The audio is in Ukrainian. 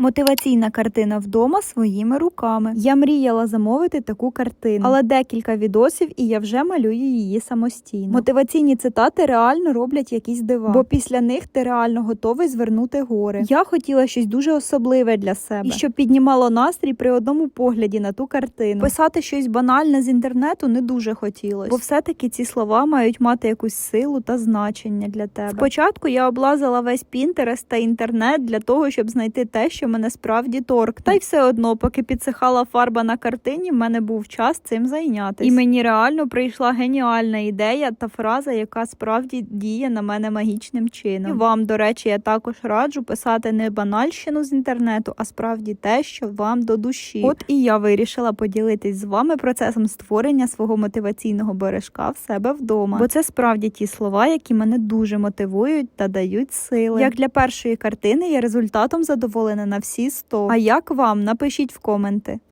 Мотиваційна картина вдома своїми руками. Я мріяла замовити таку картину, але декілька відосів, і я вже малюю її самостійно. Мотиваційні цитати реально роблять якісь дива, бо після них ти реально готовий звернути гори. Я хотіла щось дуже особливе для себе, і щоб піднімало настрій при одному погляді на ту картину. Писати щось банальне з інтернету не дуже хотілося, бо все-таки ці слова мають мати якусь силу та значення для тебе. Спочатку я облазила весь Пінтерест та інтернет для того, щоб знайти те, що мене справді торкне. Та й все одно, поки підсихала фарба на картині, в мене був час цим зайнятися. І мені реально прийшла геніальна ідея та фраза, яка справді діє на мене магічним чином. І вам, до речі, я також раджу писати не банальщину з інтернету, а справді те, що вам до душі. От і я вирішила поділитись з вами процесом створення свого мотиваційного бережка в себе вдома. Бо це справді ті слова, які мене дуже мотивують та дають сили. Як для першої картини я результатом задоволена всі 100. А як вам? Напишіть в коменти.